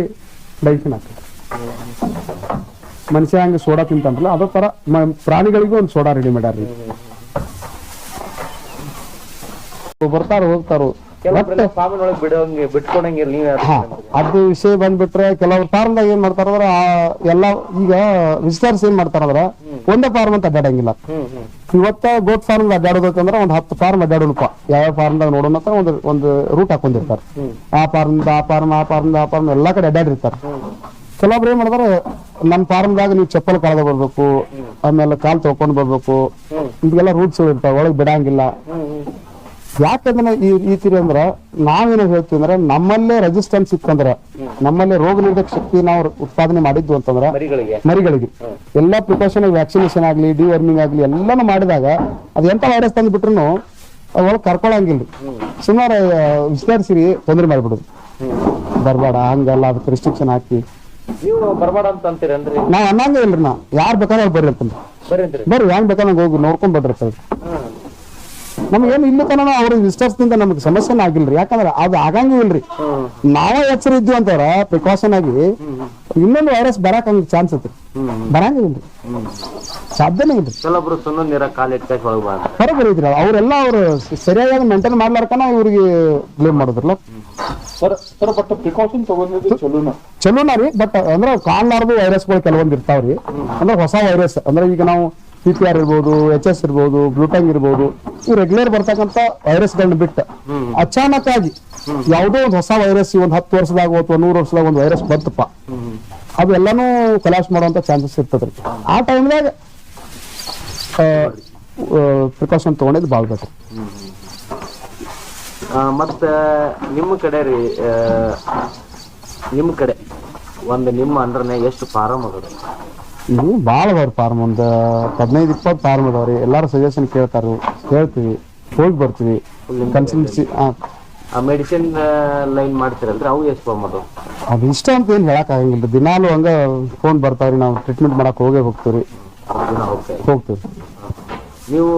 ಡೈಜೆಷನ್ ಆಗ್ತದೆ. ಮನುಷ್ಯ ಹಂಗೆ ಸೋಡಾ ತಿಂತಾನಲ್ಲ ಅದೇ ಥರ ಪ್ರಾಣಿಗಳಿಗೂ ಒಂದು ಸೋಡಾ ರೆಡಿ ಮಾಡ್ಯಾರ ಬರ್ತಾರ ಹೋಗ್ತಾರು. ಅದು ವಿಷಯ ಬಂದ್ಬಿಟ್ರೆ ಕೆಲವ್ರು ಫಾರ್ಮ್ದಾಗ ಏನ್ ಮಾಡ್ತಾರ ಎಲ್ಲ ಈಗ ವಿಸಿಟರ್ಸ್ ಏನ್ ಮಾಡ್ತಾರಂದ್ರ ಒಂದೇ ಫಾರ್ಮ್ ಅಂತ ಅಡ್ಡಾಡಂಗಿಲ್ಲ. ಇವತ್ತ ಗೋಟ್ ಫಾರ್ಮ್ ಅಡ್ಡಾಡೋದಂದ್ರ ಒಂದ್ ಹತ್ತು ಫಾರ್ಮ್ ಅಡ್ಡಾಡೋಣಪ್ಪ. ಯಾವ ಫಾರ್ಮ್ದಾಗ ನೋಡೋಣ ಅಂತ ಒಂದು ಒಂದು ರೂಟ್ ಹಾಕೊಂಡಿರ್ತಾರ. ಆ ಫಾರ್ಮ್ ಆ ಫಾರ್ಮ್ ಆ ಫಾರ್ಮ್ ಆ ಫಾರ್ಮ್ ಎಲ್ಲಾ ಕಡೆ ಅಡ್ಡಾಡಿರ್ತಾರ. ಕೆಲವೊಬ್ರು ಏನ್ ಮಾಡಿದ್ರೆ ನಮ್ ಫಾರ್ಮ್ದಾಗ ನೀವು ಚಪ್ಪಲ್ ಕಳೆದ ಬರ್ಬೇಕು ಆಮೇಲೆ ಕಾಲ್ ತಗೊಂಡ್ ಬರ್ಬೇಕು. ಇದೆಲ್ಲ ರೂಟ್ಸ್ ಇರ್ತಾವ ಒಳಗ್ ಬಿಡಂಗಿಲ್ಲ. ಯಾಕಂದ್ರೆ ಈ ರೀತಿ ಅಂದ್ರೆ ನಾವೇನು ಹೇಳ್ತೀವಿ ಅಂದ್ರೆ ನಮ್ಮಲ್ಲೇ ರೆಸಿಸ್ಟೆನ್ಸ್ ಇತ್ತಂದ್ರೆ ನಮ್ಮಲ್ಲೇ ರೋಗ ನಿರೋಧಕ ಶಕ್ತಿ ನಾವು ಉತ್ಪಾದನೆ ಮಾಡಿದ್ವು ಅಂತಂದ್ರೆ ಮರಿಗಳಿಗೆ. ಎಲ್ಲಾ ಪ್ರಿಕಾಷನ್ ವ್ಯಾಕ್ಸಿನೇಷನ್ ಆಗ್ಲಿ ಡಿವರ್ಮಿಂಗ್ ಆಗ್ಲಿ ಎಲ್ಲಾನು ಮಾಡಿದಾಗ ಅದು ಎಂತ ವೈರಸ್ ತಂದು ಬಿಟ್ರು ಒಳಗ್ ಕರ್ಕೊಳಂಗಿಲ್ರಿ ಸುಮಾರು ವಿಸ್ತರಿಸಿರಿ ತೊಂದರೆ ಮಾಡ್ಬಿಡುದು. ಬರ್ಬಾಡ ಹಂಗಲ್ಲ ಅದಕ್ಕೆ ರಿಸ್ಟ್ರಿಕ್ಷನ್ ಹಾಕಿ. ನೀವು ಬರ್ಬೇಡ ಅಂತ ಅಂತೀರನ್ರಿ ನಾವ್ ಅನ್ನಂಗ ಇಲ್ರಿ ನಾ ಯಾರ್ ಬೇಕಾದ್ರೆ ಬರ್ರಿ ಅಂತಂದ್ರೆ. ಬರ್ರಿ ಹೆಂಗ್ ಬೇಕಾದ್ರೆ ಹೋಗಿ ನೋಡ್ಕೊಂಡ್ ಬರ್ರಿ ಅಂತ ನಮಗೇನು ಇಲ್ಲಿ ತನ ಅವ್ರ ವಿಸ್ಟರ್ಸ್ನಿಂದ ನಮ್ಗೆ ಸಮಸ್ಯೆನ ಆಗಿಲ್ರಿ. ಯಾಕಂದ್ರೆ ಅದು ಆಗಂಗೂ ಇಲ್ರಿ ನಾವೇ ಎಚ್ಚರ ಇದ್ವಿ ಅಂತವ್ರ ಪ್ರಿಕಾಷನ್ ಆಗಿ ಇನ್ನೊಂದು ವೈರಸ್ ಬರಕ್ ಹಂಗ ಚಾನ್ಸ್ ಐತಿ ಬರಂಗಿಲ್ರಿ. ಸಾಧ್ಯನೇ ಇಲ್ರಿ. ಕೆಲವೊಬ್ರು ಸುಮ್ಮನೆ ನೀರ ಕಾಲ್ ಇಟ್ಕಾಶ್ ಒಳಗೆ ಬಾ ಅಂತ. ಬರೋಬ್ಬರಿ ಐತ್ರಿ ಅವರೆಲ್ಲ ಅವ್ರು ಸರಿಯಾಗಿ ಮೇಂಟೈನ್ ಮಾಡ್ಲಾರ್ಕನ ಇವ್ರಿಗೆ ಬ್ಲೇಮ್ ಮಾಡೋದ್ರಲ್ಲ. ಸರ್ ಬಟ್ ಪ್ರಿಕಾಷನ್ ತಗೊಂಡಿದ್ದು ಚಲೋನ? ಚಲೋನ ರೀ ಬಟ್ ಅಂದ್ರೆ ಕಾಣ್ಲಾರ್ದು ವೈರಸ್ಗಳು ಕೆಲವೊಂದು ಇರ್ತಾವ್ರಿ. ಅಂದ್ರೆ ಹೊಸ ವೈರಸ್ ಅಂದ್ರೆ ಈಗ ನಾವು ಪಿ ಪಿ ಆರ್ ಇರ್ಬೋದು ಎಚ್ ಎಸ್ ಇರ್ಬೋದು ಬ್ಲೂಟಂಗ್ ಇರ್ಬೋದು ಈ ರೆಗ್ಯುಲರ್ ಬರ್ತಕ್ಕಂಥ ವೈರಸ್ಗಳನ್ನ ಬಿಟ್ಟ ಅಚಾನಕ್ ಆಗಿ ಯಾವುದೋ ಒಂದು ಹೊಸ ವೈರಸ್ ಒಂದು ಹತ್ತು ವರ್ಷದಾಗ ಅಥವಾ ನೂರು ವರ್ಷದಾಗ ಒಂದು ವೈರಸ್ ಬಂತಪ್ಪ. ಅದು ಎಲ್ಲಾನು ಕಲಾಶ್ ಮಾಡುವಂತ ಚಾನ್ಸಸ್ ಇರ್ತದ್ರಿ. ಆ ಟೈಮ್ದಾಗ ಪ್ರಿಕಾಷನ್ ತಗೊಂಡಿದ್ದು ಭಾಳ ಬೇಕು ಮತ್ತೆ ನಿಮ್ಮ ಕಡೆ ರೀ ನಿಮ್ಮ ಕಡೆ, ಒಂದು ನಿಮ್ಮ ಅಂದ್ರನೆ ಎಷ್ಟು ಫಾರಂ ಅದ ಇವು ಭಾಳ ಅದಾವ್ರಿ ಫಾರ್ಮ್ ಒಂದು ಹದಿನೈದು ಇಪ್ಪತ್ತು ಫಾರ್ಮ್ ಅದಾವ್ರಿ ಎಲ್ಲಾರು ಸಜೆಷನ್ ಕೇಳ್ತಾರ. ಕೇಳ್ತೀವಿ ಹೋಗಿ ಬರ್ತೀವಿ. ಕನ್ಸಲ್ಟೆನ್ಸಿ ಆ. ಮೆಡಿಸಿನ್ ಲೈನ್ ಮಾಡ್ತೀರಲ್ರಿ ಅವು ಎಷ್ಟು ಅದಾವ ಅದು? ಇಷ್ಟ ಅಂತ ಏನು ಹೇಳಕ್ ಆಗಂಗಿಲ್ಲ. ದಿನಾಲು ಹಂಗ ಫೋನ್ ಬರ್ತಾವ್ರಿ. ನಾವು ಟ್ರೀಟ್ಮೆಂಟ್ ಮಾಡಕ್ ಹೋಗೇ ಹೋಗ್ತೀವಿ. ಹೋಗ್ತೀವಿ. ನೀವು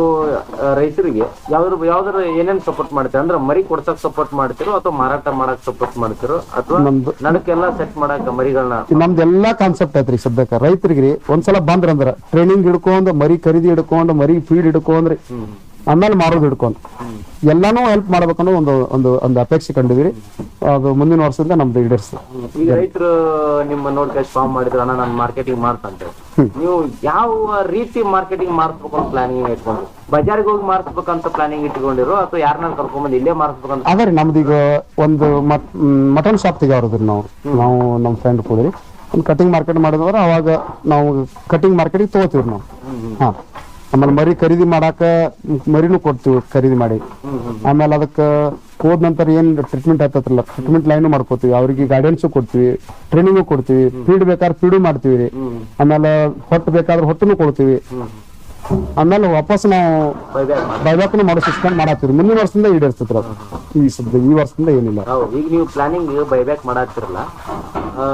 ರೈತರಿಗೆ ಯಾವ್ದ್ರ ಯಾವ್ದಾರ ಏನೇನ್ ಸಪೋರ್ಟ್ ಮಾಡ್ತೀರ? ಅಂದ್ರೆ ಮರಿ ಕೊಡ್ಸಕ್ ಸಪೋರ್ಟ್ ಮಾಡ್ತಿರೋ ಅಥವಾ ಮಾರಾಟ ಮಾಡಕ್ ಸಪೋರ್ಟ್ ಮಾಡ್ತಿರೋ? ಅಥವಾ ನಮ್ದು ನಡಕ್ಕೆಲ್ಲ ಸೆಟ್ ಮಾಡಕ್ ಮರಿಗಳನ್ನ ನಮ್ದೆಲ್ಲಾ ಕಾನ್ಸೆಪ್ಟ್ ಐತ್ರಿ ಸದ್ಯಕ್ಕೆ. ರೈತರಿಗೆ ಒಂದ್ಸಲ ಬಂದ್ರ ಅಂದ್ರ ಟ್ರೈನಿಂಗ್ ಹಿಡ್ಕೊಂಡು ಮರಿ ಖರೀದಿ ಹಿಡ್ಕೊಂಡು ಮರಿ ಫೀಡ್ ಹಿಡ್ಕೊಂಡ್ರಿ. ಆಮೇಲೆ ಮಾರೋದು ಹಿಡ್ಕೊಂಡು ಎಲ್ಲಾನು ಹೆಲ್ಪ್ ಮಾಡ್ಬೇಕನ್ನೋ ಒಂದು ಒಂದು ಒಂದು ಅಪೇಕ್ಷೆ ಕಂಡಿದ್ರಿ ಅದು ಮುಂದಿನ ವರ್ಷದಿಂದ ನಮ್ದು ಈಡೇರಿಸ್ತದೆ ಈಗ ರೈತರು ನಿಮ್ಮ ನೋಡ್ಕಾಶ್ ಫಾರ್ಮ್ ಮಾಡಿದ್ರು ಅಣ್ಣ ನಾನು ಮಾರ್ಕೆಟಿಂಗ್ ಮಾಡ್ತಂತೆ. ನೀವು ಯಾವ ರೀತಿ ಮಾರ್ಕೆಟಿಂಗ್ ಮಾಡಿಸ್ಬೇಕು ಅಂತ ಪ್ಲಾನಿಂಗ್ ಇಟ್ಕೊಂಡು ಬಜಾರ್ಗೆ ಹೋಗಿ ಮಾರಿಸ್ಬೇಕಂತ ಪ್ಲಾನಿಂಗ್ ಇಟ್ಕೊಂಡಿರೋ ಅಥವಾ ಯಾರನ್ನ ಕರ್ಕೊಂಡ್ಬಂದು ಇಲ್ಲೇ ಮಾರಿಸ್ಬೇಕಂತ ಅದೇ ನಮ್ದು ಈಗ ಒಂದು ಮಟನ್ ಶಾಪ್ ತೆಗಿಯೋದ್ರಿ ನಾವು? ನಾವು ನಮ್ಮ ಫ್ರೆಂಡ್ ಕೂದ್ರಿ ಒಂದು ಕಟಿಂಗ್ ಮಾರ್ಕೆಟ್ ಮಾಡಿದ್ರೆ ಅವಾಗ ನಾವು ಕಟಿಂಗ್ ಮಾರ್ಕೆಟಿಗೆ ತಗೋತೀವಿ ನಾವು. ಹಾ. ಆಮೇಲೆ ಮರಿ ಖರೀದಿ ಮಾಡಾಕ ಮರಿನೂ ಕೊಡ್ತೀವಿ ಖರೀದಿ ಮಾಡಿ. ಆಮೇಲೆ ಅದಕ್ಕೆ ಹೋದ ನಂತರ ಏನ್ ಟ್ರೀಟ್ಮೆಂಟ್ ಆಗ್ತತ್ರಲ್ಲ ಟ್ರೀಟ್ಮೆಂಟ್ ಲೈನ್ ಮಾಡ್ಕೋತೀವಿ. ಅವ್ರಿಗೆ ಗೈಡೆನ್ಸ್ ಕೊಡ್ತೀವಿ ಟ್ರೈನಿಂಗು ಕೊಡ್ತೀವಿ. ಫೀಡ್ ಬೇಕಾದ್ರೆ ಫೀಡು ಮಾಡ್ತೀವಿ. ರೀ ಆಮೇಲೆ ಹೊಟ್ಟು ಬೇಕಾದ್ರೆ ಹೊಟ್ಟನು ಕೊಡ್ತೀವಿ. ಆಮೇಲೆ ವಾಪಸ್ ನಾವು ಬೈಬ್ಯಾಕ್ ಮಾಡಿ ಬೈಬ್ಯಾಕ್ನು ಮಾಡೋ ಸಿಸ್ಟಮ್ ಮಾಡತ್ತೀವಿ. ಮುಂದಿನ ವರ್ಷದಿಂದ ಈಡೇರಿಸ್ತೈತ್ರಿ ಅದು. ಈ ಸದ್ಯ ಈ ವರ್ಷದಿಂದ ಏನಿಲ್ಲ. ಹೌದು ಈಗ ನೀವು ಪ್ಲಾನಿಂಗ್ ಬೈಬ್ಯಾಕ್ ಮಾಡಾತಿರಲ್ಲ ಆ,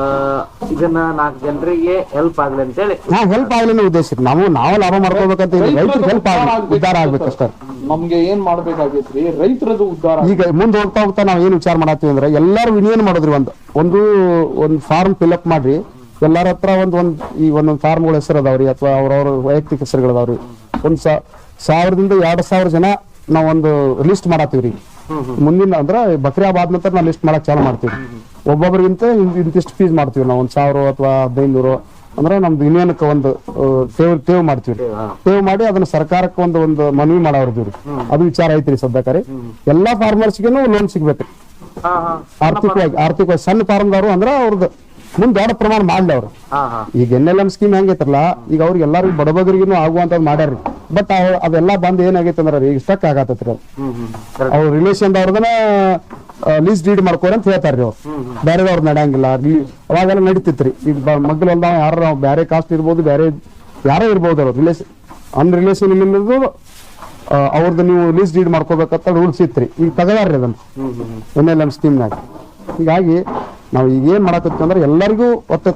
ಇದನ್ನ ನಾಲ್ಕು ಜನರಿಗೆ ಹೆಲ್ಪ್ ಆಗ್ಲಿ ಅಂತೇಳಿ. ಹಾ ಹೆಲ್ಪ್ ಆಗ್ಲಿ ಉದ್ದೇಶ ರೀ. ನಾವು ನಾವು ಲಾಭ ಮಾಡ್ಕೋಬೇಕಂತ ಇಲ್ಲ ರೈತರಿಗೆ ಹೆಲ್ಪ್ ಆಗ್ಲಿ ಉದ್ಧಾರ ಆಗ್ಬೇಕಷ್ಟೇ ನಮ್ಗೆ ಏನ್ ಮಾಡ್ಬೇಕಾಗೈತ್ರಿ? ರೈತರದು ಉದ್ಧಾರ ಈಗ ಮುಂದೆ ಹೋಗ್ತಾ ಹೋಗ್ತಾ ನಾವು ಏನ್ ವಿಚಾರ ಮಾಡತ್ತೀವಿ ಅಂದ್ರೆ ಎಲ್ಲಾರು ವಿನಿಯನ್ ಮಾಡಿದ್ರಿ ಒಂದು ಒಂದು ಒಂದು ಫಾರ್ಮ್ ಫಿಲ್ಅಪ್ ಮಾಡ್ರಿ. ಎಲ್ಲಾರ ಹತ್ರ ಒಂದು ಒಂದ್ ಈ ಒಂದೊಂದು ಫಾರ್ಮ್ಗಳ ಹೆಸರು ಅದಾವ್ರಿ ಅಥವಾ ಅವ್ರವ್ರ ವೈಯಕ್ತಿಕ ಹೆಸರುಗಳು ಒಂದು ಸಾವಿರದಿಂದ ಎರಡ್ ಸಾವಿರ ಜನ ನಾವ್ ಒಂದು ಲಿಸ್ಟ್ ಮಾಡತ್ತೀವ್ರಿ ಮುಂದಿನ ಅಂದ್ರೆ ಬಕ್ರಿಯಾಬಾದ್ ನಂತರ ನಾವು ಲಿಸ್ಟ್ ಮಾಡಕ್ ಚಾಲು ಮಾಡ್ತೀವಿ ಒಬ್ಬೊಬ್ಬರಿಗಿಂತ ಇಂತಿಷ್ಟು ಫೀಸ್ ಮಾಡ್ತೀವಿ ನಾವು ಒಂದ್ ಸಾವಿರ ಅಥವಾ ಹದಿನೈದು ಅಂದ್ರೆ ನಮ್ದು ಯೂನಿಯನ್ಕ್ಕೆ ಒಂದು ಸೇವ್ ಸೇವ್ ತೇವ್ ಮಾಡ್ತೀವಿ ತೇವ್ ಮಾಡಿ ಅದನ್ನ ಸರ್ಕಾರಕ್ಕೆ ಒಂದು ಒಂದು ಮನವಿ ಮಾಡಾವ್ರದಿವ್ರಿ ಅದು ವಿಚಾರ ಐತ್ರಿ ಸದ್ಯಕಾರಿ ಎಲ್ಲಾ ಫಾರ್ಮರ್ಸ್ಗೆನು ಲೋನ್ ಸಿಗ್ಬೇಕ್ರಿ ಹಾ ಆರ್ಥಿಕವಾಗಿ ಆರ್ಥಿಕವಾಗಿ ಸಣ್ಣ ಫಾರ್ಮ್ದವರು ಅಂದ್ರೆ ಅವ್ರದ್ದು ಮುಂದ್ ದೊಡ್ಡ ಪ್ರಮಾಣ ಮಾಡ್ಲಿ ಅವ್ರು. ಈಗ ಎನ್ ಎಲ್ ಎಂ ಸ್ಕೀಮ್ ಹೆಂಗೈತಲ್ಲ ಈಗ ಅವ್ರಿಗೆ ಎಲ್ಲರಿಗೂ ಬಡಬಗರಿಗೂ ಆಗುವಂತದ್ ಮಾಡ್ಯಾರ್ರಿ ಬಟ್ ಅದೆಲ್ಲ ಬಂದ್ ಏನಾಗೈತೆ ಅಂದ್ರೆ ಈಗ ಸ್ಟಕ್ ಹ್ಮ್ ಅವ್ರ ರಿಲೇಷನ್ ಅವ್ರದನ್ನ ಲೀಸ್ ಡೀಡ್ ಮಾಡ್ಕೋರಿ ಅಂತ ಹೇಳ್ತಾರ್ರಿ ಅವ್ರು. ಬೇರೆದವ್ರ ನಡೆಯಂಗಿಲ್ಲ. ಅವಾಗೆಲ್ಲ ನಡೀತಿತ್ರಿ. ಈಗ ಬ- ಯಾರ ಬೇರೆ ಕಾಸ್ಟ್ ಇರ್ಬೋದು ಬೇರೆ ಯಾರೋ ಇರ್ಬೋದು ಅವ್ರು. ರಿಲೇಷನ್ ಅನ್ ರಿಲೇಷನ್ ಇಲ್ಲಿಂದ ಅವ್ರದ್ದು ನೀವು ಲೀಸ್ ಡೀಡ್ ಮಾಡ್ಕೋಬೇಕಂತ ರೂಲ್ಸ್ ಇತ್ರಿ. ಈಗ ತಗದಾರ್ರಿ ಅದನ್ನ. ಎನ್ ಎಲ್ ಎಂ ಸ್ಕೀಮ್ನಾಗ ಹೀಗಾಗಿ ನಾವು ಈಗ ಏನ್ ಮಾಡಕತ್ತೀವಿ ಅಂದ್ರೆ ಎಲ್ಲರಿಗೂ ಒತ್ತ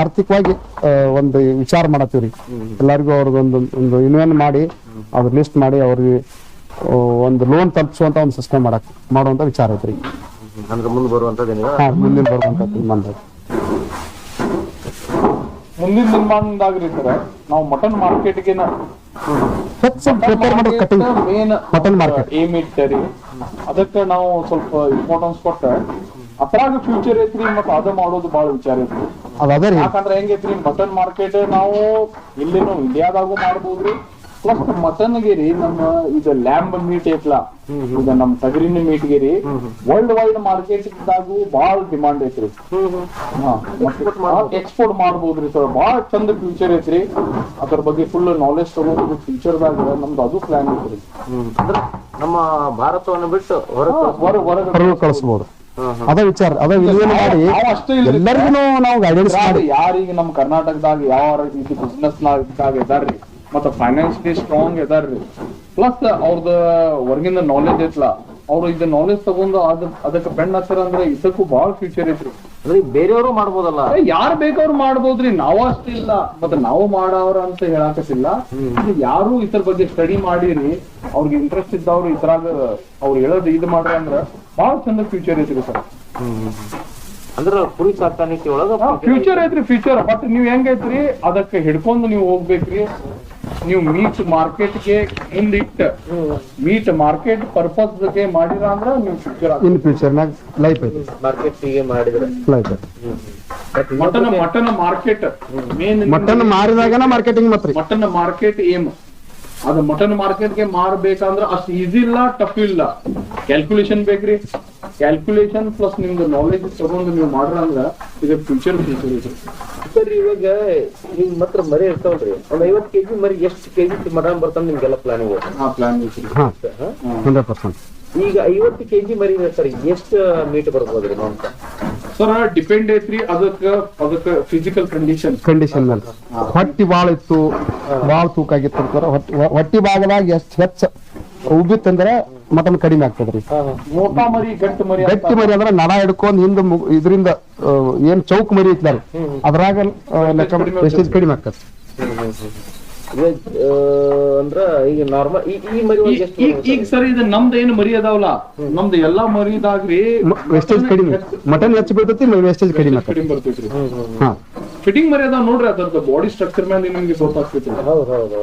ಆರ್ಥಿಕವಾಗಿ ಒಂದು ವಿಚಾರ ಮಾಡತ್ತೀವ್ರಿ. ಎಲ್ಲರಿಗೂ ಅವ್ರದ್ದೊಂದು ಒಂದು ಇನ್ವೆನ್ ಮಾಡಿ ಅವ್ರ ಲಿಸ್ಟ್ ಮಾಡಿ ಅವ್ರಿಗೆ ಒಂದು ಲೋನ್ ತಲುಪಿಸುವಂತ ಒಂದು ಸಿಸ್ಟಮ್ ಮಾಡಕ್ ಮಾಡುವಂತ ವಿಚಾರ ಐತ್ರಿ. ಅಂದ್ರೆ ಮುಂದೆ ಬರುವಂತದ್ದೇನಿಲ್ಲ ಹಾ ಮುಂದಿನ ಬರುವಂತ ತೀರ್ಮಾನದಾಗ ಮುಂದಿನ ನಿರ್ಮಾಣದಾಗ್ರಿ ಸರ್ ನಾವು ಮಟನ್ ಮಾರ್ಕೆಟ್ಗೆ ಹೆಚ್ಚು ಪ್ರಿಪೇರ್ ಮಾಡೋದು cutting main mutton market aim ಇಟ್ಟರಿ ಅದಕ್ಕೆ ನಾವು ಸ್ವಲ್ಪ ಇಂಪಾರ್ಟೆನ್ಸ್ ಕೊಟ್ಟ ಅದ್ರಾಗ ಫ್ಯೂಚರ್ ಐತ್ರಿ ಮತ್ತ ಅದ ಮಾಡೋದು ಬಹಳ ವಿಚಾರ ಐತ್ರಿ. ಯಾಕಂದ್ರ ಅದೇ ರೀ. ಯಾಕಂದ್ರೆ ಹೆಂಗೈತ್ರಿ ಮಟನ್ ಮಾರ್ಕೆಟ್ ನಾವು ಇಲ್ಲಿನೂ ಇಂಡಿಯಾದಾಗು ಮಾಡ್ಬೋದ್ರಿ. ಪ್ಲಸ್ ಮಟನ್ಗೆ ರೀ ನಮ್ಮ ಇದು ಲ್ಯಾಂಬ್ ಮೀಟ್ ಐತ್ಲಾ ಇದು ನಮ್ ಟಗರಿನ ಮೀಟ್ಗೆ ರೀ ವರ್ಲ್ಡ್ ವೈಡ್ ಮಾರ್ಕೆಟ್ ದಾಗು ಬಹಳ ಡಿಮಾಂಡ್ ಐತ್ರಿ. ಎಕ್ಸ್ಪೋರ್ಟ್ ಮಾಡ್ಬೋದ್ರಿ ಸರ್ ಬಹಳ ಚಂದ ಫ್ಯೂಚರ್ ಐತ್ರಿ. ಅದ್ರ ಬಗ್ಗೆ ಫುಲ್ ನಾಲೆಜ್ ತಗೋದು ಫ್ಯೂಚರ್ ದಾಗ ನಮ್ದು ಅದು ಪ್ಲಾನ್ ಐತ್ರಿ. ನಮ್ಮ ಭಾರತವನ್ನು ಬಿಟ್ಟು ಹೊರಗೆ ಹೊರ ಹೊರಗಡೆ ಹೊರಗೆ ಕಳಿಸ್ಬೋದು. ಅದ ವಿಚಾರ ಅದ ವಿನಿಯೋಗ ಮಾಡಿ ಎಲ್ಲರಿಗೂ ನಾವು ಗೈಡೆನ್ಸ್ ಮಾಡಿ. ಯಾರಿಗೆ ನಮ್ಮ ಕರ್ನಾಟಕದಾಗ ಯಾವ ರೀತಿ ಬಿಸ್ನೆಸ್ ನಾಗ ಇದಾರ್ರಿ ಮತ್ತ ಫೈನಾನ್ಸಿಯಲಿ ಸ್ಟ್ರಾಂಗ್ ಇದಾರ್ರಿ ಪ್ಲಸ್ ಅವ್ರದ ಹೊರಗಿಂದ ನಾಲೆಜ್ ಐತ್ಲ ಅವ್ರು ಇದ ನಾಲೆಜ್ ತಗೊಂಡು ಅದ ಅದಕ್ಕೆ ಬೆಣ್ಣ ಹಾಕ್ತಾರ ಅಂದ್ರೆ ಇದಕ್ಕೂ ಬಹಳ ಫ್ಯೂಚರ್ ಐತ್ರಿ. ಬೇರೆಯವರು ಮಾಡ್ಬೋದಲ್ಲ. ಯಾರು ಬೇಕಾದ್ರು ಮಾಡ್ಬೋದ್ರಿ? ನಾವು ಅಷ್ಟಿಲ್ಲ ಮತ್ತೆ ನಾವು ಮಾಡೋರು ಅಂತ ಹೇಳಾಕತ್ತಿಲ್ಲ ಯಾರು ಇದ್ರ ಬಗ್ಗೆ ಸ್ಟಡಿ ಮಾಡಿರಿ ಅವ್ರಿಗೆ ಇಂಟ್ರೆಸ್ಟ್ ಇದ್ದವ್ರು ಇದ್ರಾಗ ಅವ್ರು ಹೇಳೋದು ಇದು ಮಾಡ್ರಿ ಅಂದ್ರ ಬಹಳ ಚಂದ ಫ್ಯೂಚರ್ ಐತ್ರಿ ಸರ್. ಅಂದ್ರೆ ಕುರಿ ಸಾಕಾಣಿಕೆ ಒಳಗ ಫ್ಯೂಚರ್ ಐತ್ರಿ ಫ್ಯೂಚರ್ ಬಟ್ ನೀವ್ ಹೆಂಗೈತ್ರಿ? ಅದಕ್ಕೆ ಹಿಡ್ಕೊಂಡು ನೀವು ಹೋಗ್ಬೇಕ್ರಿ. ನೀವು ಮೀಟ್ ಮಾರ್ಕೆಟ್ಗೆ ಮುಂದಿಟ್ಟ ಮೀಟ್ ಮಾರ್ಕೆಟ್ ಪರ್ಪಸ್ ಬಗ್ಗೆ ಮಾಡಿರ ಅಂದ್ರೆ ನೀವು ಫ್ಯೂಚರ್ ಇನ್ ಫ್ಯೂಚರ್ನಾಗ ಲೈಫ್ ಐತಿ. ಮಾರ್ಕೆಟಿಗೆ ಮಾಡಿದ್ರೆ. ಲೈಫ್ ಐತಿ. Mutton mutton market main mutton ಮಾರಿದಾಗನ marketing ಮಾತ್ರ. ಮಟನ್ ಮಾರ್ಕೆಟ್ ಏಮ್ ಅದು ಮಟನ್ ಮಾರ್ಕೆಟ್ಗೆ ಮಾರ್ಬೇಕಂದ್ರ ಅಷ್ಟು ಈಸಿ ಇಲ್ಲ ಟಫ್ ಇಲ್ಲ. ಕ್ಯಾಲ್ಕುಲೇಷನ್ ಬೇಕ್ರಿ. ಕ್ಯಾಲ್ಕುಲೇಷನ್ ಪ್ಲಸ್ ನಿಮ್ದು ನಾಲೆಜ್ ತಗೊಂಡು ನೀವು ಮಾಡ್ರ ಅಂದ್ರ ಇದು ಫ್ಯೂಚರ್ ಫ್ಯೂಚರ್ ಇದೆ. ಸರ್ ಇವಾಗ ಈಗ ಮಾತ್ರ ಮರಿ ಇರ್ತಾವಲ್ರಿ. ಒಂದ್ ಐವತ್ ಕೆಜಿ ಮರಿ ಎಷ್ಟು ಕೆಜಿ ಮಟನ್ ಬರ್ತಾನ ನಿಮ್ಗೆಲ್ಲ ಪ್ಲಾನಿಂಗ್ ಹಾ ಪ್ಲಾನ್ ಹಂಡ್ರೆಡ್ ಪರ್ಸೆಂಟ್ ಈಗ ಐವತ್ತು ಕೆಜಿ ಮರಿ ಸರ್ ಎಷ್ಟು ಮೀಟ್ ಬರ್ಬೋದ್ರಿ ಅಂತ ಸರ್ ಡಿಪೆಂಡ್ ಐತ್ರಿ ಅದಕ್ಕ ಅದಕ್ಕ ಫಿಸಿಕಲ್ ಕಂಡೀಷನ್ ಕಂಡೀಷನ್ ಮೇಲೆ. ಹೊಟ್ಟಿ ಬಾಳ ಇತ್ತು ಬಾಳ ತೂಕ ಆಗಿತ್ತು ಅಂತಾರ. ಹೊಟ್ಟಿ ಹೊಟ್ಟಿ ಭಾಗದಾಗ ಎಷ್ಟ್ ಹೆಚ್ಚ ಉಬ್ಬಿತ್ತಂದ್ರ ಮಟನ್ ಕಡಿಮೆ ಆಗ್ತದ್ರಿ. ಮೋಟಾ ಮರಿ ಗಟ್ಟಿ ಮರಿ ಅಂದ್ರೆ ಗಟ್ಟಿ ಮರಿ ಅಂದ್ರ ನಡ ಹಿಡ್ಕೊಂಡ್ ಹಿಂದ ಇದರಿಂದ ಏನ್ ಚೌಕ್ ಮರಿ ಐತ್ಲಾರಿ ಅದ್ರಾಗ ಲೆಕ್ಕ ವೆಸ್ಟೇಜ್ ಕಡಿಮೆ ಆಗ್ತದೆ? ಅಂದ್ರ ಈಗ ನಾರ್ಮಲ್ ಈ ಮರಿ ಈಗ ಈಗ ಸರ್ ಇದು ನಮ್ದು ಏನು ಮರಿ ಅದಾವಲ್ಲ ನಮ್ದು ಎಲ್ಲಾ ಮರಿದಾಗ್ರಿ ವೆಸ್ಟೇಜ್ ಕಡಿಮೆ? ಮಟನ್ ಹೆಚ್ಚು ಬೀಳ್ತೈತಿ ವೆಸ್ಟೇಜ್ ಕಡಿಮೆ ಕಡಿಮೆ ಬರ್ತೈತ್ರಿ? ಹಾ. ಫಿಟ್ಟಿಂಗ್ ಮರಿ ಅದಾವ ನೋಡ್ರಿ ಅದ್ರದ್ದು ಬಾಡಿ ಸ್ಟ್ರಕ್ಚರ್ ಮೇಲೆ ನಿಮ್ಗೆ ಗೊತ್ತಾಗ್ತೈತಿ ಹೌದು ಹೌದು.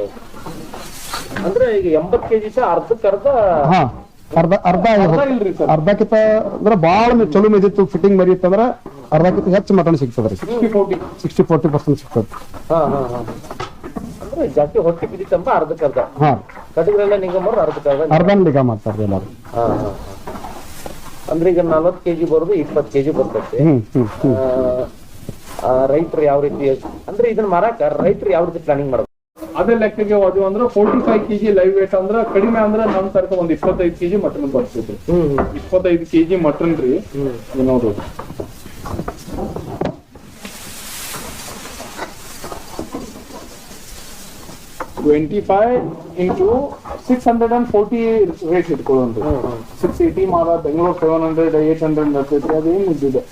ಅಂದ್ರೆ ಈಗ ಎಂಬತ್ ಕೆಜಿ ಸಹ ಅರ್ಧಕ್ಕೆ ಅರ್ಧ ಹಾ ಅರ್ಧ ಅರ್ಧ ಇಲ್ರಿ ಸರ್. ಅರ್ಧಕ್ಕಿಂತ ಅಂದ್ರೆ ಬಾಳ ಚಲೋ ಮೆದಿತ್ತು ಫಿಟ್ಟಿಂಗ್ ಮರಿ ಇತ್ತಂದ್ರ ಅರ್ಧಕ್ಕಿಂತ ಹೆಚ್ಚು ಮಟನ್ ಸಿಗ್ತದ sixty forty sixty forty percent ಸಿಗ್ತದೆ ಹಾ ಹಾ ಹಾ. ಅಂದ್ರೆ ಜಾಸ್ತಿ ಹೊಟ್ಟೆ ಬಿದ್ದಿತ್ತಂಬ ಅರ್ಧಕ್ಕೆ ಅರ್ಧ. ಹಾ. ಕಟಗರೆಲ್ಲ ನಿಗಮರು ಅರ್ಧಕ್ಕೆ ಅರ್ಧ ಅರ್ಧ ನಿಗಾ ಮಾಡ್ತಾರ್ರಿ ಎಲ್ಲಾರು. ಹಾ ಹಾ. ಅಂದ್ರೆ ಈಗ ನಲ್ವತ್ ಕೆಜಿ ಬರೋದು ಇಪ್ಪತ್ ಕೆಜಿ ಬರ್ತೈತೆ. ಹ್ಮ್ ಹ್ಮ್ ಹ್ಮ್. ರೈತರು ಯಾವ ರೀತಿ ಅಂದ್ರೆ ಇದನ್ನ ಮಾರಾಕ ರೈತರು ಯಾವ ರೀತಿ ಪ್ಲಾನಿಂಗ್ ಮಾಡ್ಬೇಕು? ಅದೇ ಲೆಕ್ಕಗೆ ಹೋದ್ವಿ ಅಂದ್ರೆ forty five KG live weight ಅಂದ್ರೆ ಕಡಿಮೆ ಅಂದ್ರೆ ನಮ್ ತರಕ ಒಂದ್ ಇಪ್ಪತ್ತೈದು ಕೆಜಿ ಮಟನ್ ಬರ್ತಿದ್ರು ಇಪ್ಪತ್ತೈದು ಕೆಜಿ ಮಟನ್ ರೀ. ನೋಡ್ರಿ twenty five into six hundred and forty rate ಇಟ್ಕೊಳ್ಳೋದು ಸಿಕ್ಸ್ ಏಯ್ಟಿ ಮಾರ Bengaluru seven hundred eight hundred ಬರ್ತೈತಿ ಅದೇನು ಇದ್ದಿದೆ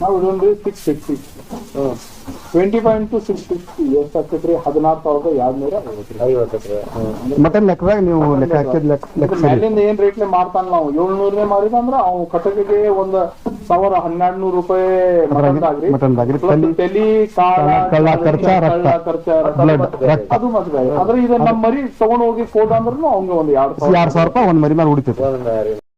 ನಾವು ಇದೊಂದು six fifty twenty five into six fifty ಎಷ್ಟು ಆಗ್ತೈತ್ರಿ ಹದಿನಾರು ಸಾವಿರದ ಎರಡ್ನೂರ ಐವತ್ತು ಮಟನ್ ಲೆಕ್ಕದಾಗ ನೀವು ಲೆಕ್ಕ ಹಾಕಿದ ಲೆಕ್ಕ ಮೇಲಿಂದ ಏನ್ ರೇಟ್ಲೆ ಮಾಡ್ತಾನ ನಾವು ಏಳ್ನೂರನೇ ಮಾರಿದ ಅಂದ್ರ ಅವ್ ಕಟಕಿಗೆ ಒಂದ್ ಸಾವಿರ ಹನ್ನೆರಡು ನೂರು ರೂಪಾಯಿ ತಲಿ ಕಾಳ ಖರ್ಚ, ಅದು ಮತ್ತೆ ಆದ್ರೆ ಇದು ನಮ್ಮ ಮರಿ ತಗೊಂಡ್ ಹೋಗಿ ಹೋದ ಅಂದ್ರೂ ಅವ್ನಿಗೆ ಒಂದ್ ಎರಡ್ ಸಾವಿರ ರೂಪಾಯಿ ಒಂದ್ ಮರಿ ಮೇಲೆ ಉಳಿತೈತಿ ಒಂದ್